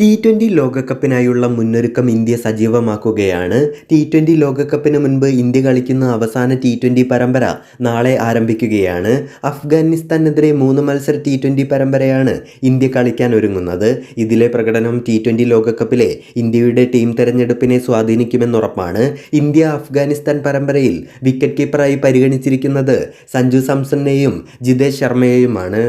T twenty ലോകകപ്പിനായുള്ള മുന്നൊരുക്കം India സജീവമാക്കുകയാണ്. ടി ട്വന്റി ലോകകപ്പിന് മുൻപ് ഇന്ത്യ കളിക്കുന്ന അവസാന ടി ട്വന്റി പരമ്പര നാളെ ആരംഭിക്കുകയാണ്. അഫ്ഗാനിസ്ഥാനെതിരെ മൂന്ന് മത്സര ടി ട്വന്റി പരമ്പരയാണ് ഇന്ത്യ കളിക്കാൻ ഒരുങ്ങുന്നത്. ഇതിലെ പ്രകടനം ടി ട്വന്റി ലോകകപ്പിലെ ഇന്ത്യയുടെ ടീം തെരഞ്ഞെടുപ്പിനെ സ്വാധീനിക്കുമെന്നുറപ്പാണ് ഇന്ത്യ അഫ്ഗാനിസ്ഥാൻ പരമ്പരയിൽ വിക്കറ്റ് കീപ്പറായി പരിഗണിച്ചിരിക്കുന്നത് സഞ്ജു സാംസണിനെയും ജിതേഷ് ശർമ്മയെയുമാണ്.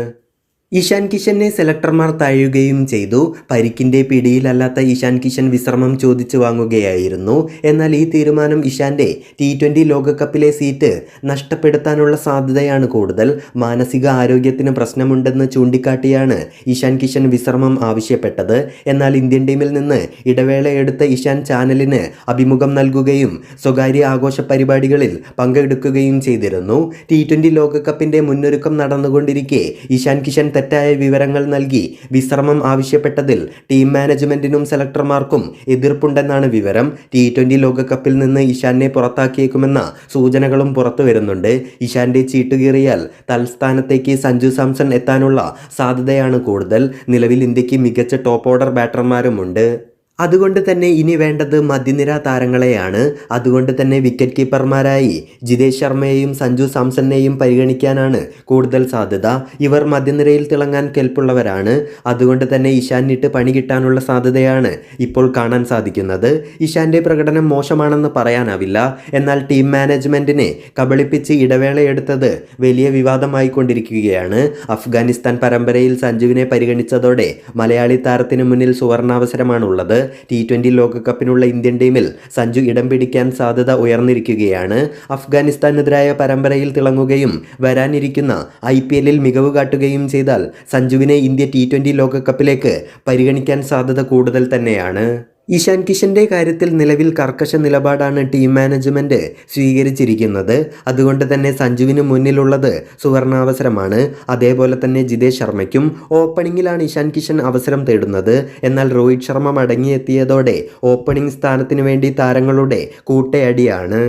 ഇഷാൻ കിഷനെ സെലക്ടർമാർ തഴയുകയും ചെയ്തു. പരിക്കിന്റെ പിടിയിലല്ലാത്ത ഇഷാൻ കിഷൻ വിശ്രമം ചോദിച്ചു വാങ്ങുകയായിരുന്നു. എന്നാൽ ഈ തീരുമാനം ഇഷാന്റെ ടി ട്വന്റി ലോകകപ്പിലെ സീറ്റ് നഷ്ടപ്പെടുത്താനുള്ള സാധ്യതയാണ് കൂടുതൽ. മാനസിക ആരോഗ്യത്തിന് പ്രശ്നമുണ്ടെന്ന് ചൂണ്ടിക്കാട്ടിയാണ് ഇഷാൻ കിഷൻ വിശ്രമം ആവശ്യപ്പെട്ടത്. എന്നാൽ ഇന്ത്യൻ ടീമിൽ നിന്ന് ഇടവേളയെടുത്ത ഇഷാൻ ചാനലിന് അഭിമുഖം നൽകുകയും സ്വകാര്യ ആഘോഷ പരിപാടികളിൽ പങ്കെടുക്കുകയും ചെയ്തിരുന്നു. ടി ട്വന്റി ലോകകപ്പിന്റെ മുന്നൊരുക്കം നടന്നുകൊണ്ടിരിക്കെ ഇഷാൻ കിഷൻ തെറ്റായ വിവരങ്ങൾ നൽകി വിശ്രമം ആവശ്യപ്പെട്ടതിൽ ടീം മാനേജ്മെന്റിനും സെലക്ടർമാർക്കും എതിർപ്പുണ്ടെന്നാണ് വിവരം. ടി ട്വന്റി ലോകകപ്പിൽ നിന്ന് ഇഷാനെ പുറത്താക്കിയേക്കുമെന്ന സൂചനകളും പുറത്തു വരുന്നുണ്ട്. ഇഷാന്റെ ചീട്ടുകീറിയാൽ തൽസ്ഥാനത്തേക്ക് സഞ്ജു സാംസൺ എത്താനുള്ള സാധ്യതയാണ് കൂടുതൽ. നിലവിൽ ഇന്ത്യയ്ക്ക് മികച്ച ടോപ്പ് ഓർഡർ ബാറ്റർമാരുമുണ്ട്. അതുകൊണ്ട് തന്നെ ഇനി വേണ്ടത് മധ്യനിര താരങ്ങളെയാണ്. അതുകൊണ്ട് തന്നെ വിക്കറ്റ് കീപ്പർമാരായി ജിതേഷ് ശർമ്മയെയും സഞ്ജു സാംസണിനെയും പരിഗണിക്കാനാണ് കൂടുതൽ സാധ്യത. ഇവർ മധ്യനിരയിൽ തിളങ്ങാൻ കെൽപ്പുള്ളവരാണ്. അതുകൊണ്ട് തന്നെ ഇഷാനിട്ട് പണി കിട്ടാനുള്ള സാധ്യതയാണ് ഇപ്പോൾ കാണാൻ സാധിക്കുന്നത്. ഇഷാന്റെ പ്രകടനം മോശമാണെന്ന് പറയാനാവില്ല. എന്നാൽ ടീം മാനേജ്മെന്റിനെ കബളിപ്പിച്ച് ഇടവേളയെടുത്തത് വലിയ വിവാദമായി കൊണ്ടിരിക്കുകയാണ്. അഫ്ഗാനിസ്ഥാൻ പരമ്പരയിൽ സഞ്ജുവിനെ പരിഗണിച്ചതോടെ മലയാളി താരത്തിന് മുന്നിൽ സുവർണാവസരമാണുള്ളത്. ടി ട്വന്റി ലോകകപ്പിനുള്ള ഇന്ത്യൻ ടീമിൽ സഞ്ജു ഇടം പിടിക്കാൻ സാധ്യത ഉയർന്നിരിക്കുകയാണ്. അഫ്ഗാനിസ്ഥാനെതിരായ പരമ്പരയിൽ തിളങ്ങുകയും വരാനിരിക്കുന്ന ഐ പി എല്ലിൽ മികവ് കാട്ടുകയും ചെയ്താൽ സഞ്ജുവിനെ ഇന്ത്യ ടി ട്വന്റി ലോകകപ്പിലേക്ക് പരിഗണിക്കാൻ സാധ്യത കൂടുതൽ തന്നെയാണ്. ഇഷാൻ കിഷന്റെ കാര്യത്തിൽ നിലവിൽ കർക്കശ നിലപാടാണ് ടീം മാനേജ്മെന്റ് സ്വീകരിച്ചിരിക്കുന്നത്. അതുകൊണ്ട് തന്നെ സഞ്ജുവിന് മുന്നിലുള്ളത് സുവർണാവസരമാണ്. അതേപോലെ തന്നെ ജിതേഷ് ശർമ്മയ്ക്കും ഓപ്പണിംഗിലാണ് ഇഷാൻ കിഷൻ അവസരം തേടുന്നത്. എന്നാൽ രോഹിത് ശർമ്മ മടങ്ങിയെത്തിയതോടെ ഓപ്പണിംഗ് സ്ഥാനത്തിനു വേണ്ടി താരങ്ങളുടെ കൂട്ടയടിയാണ്.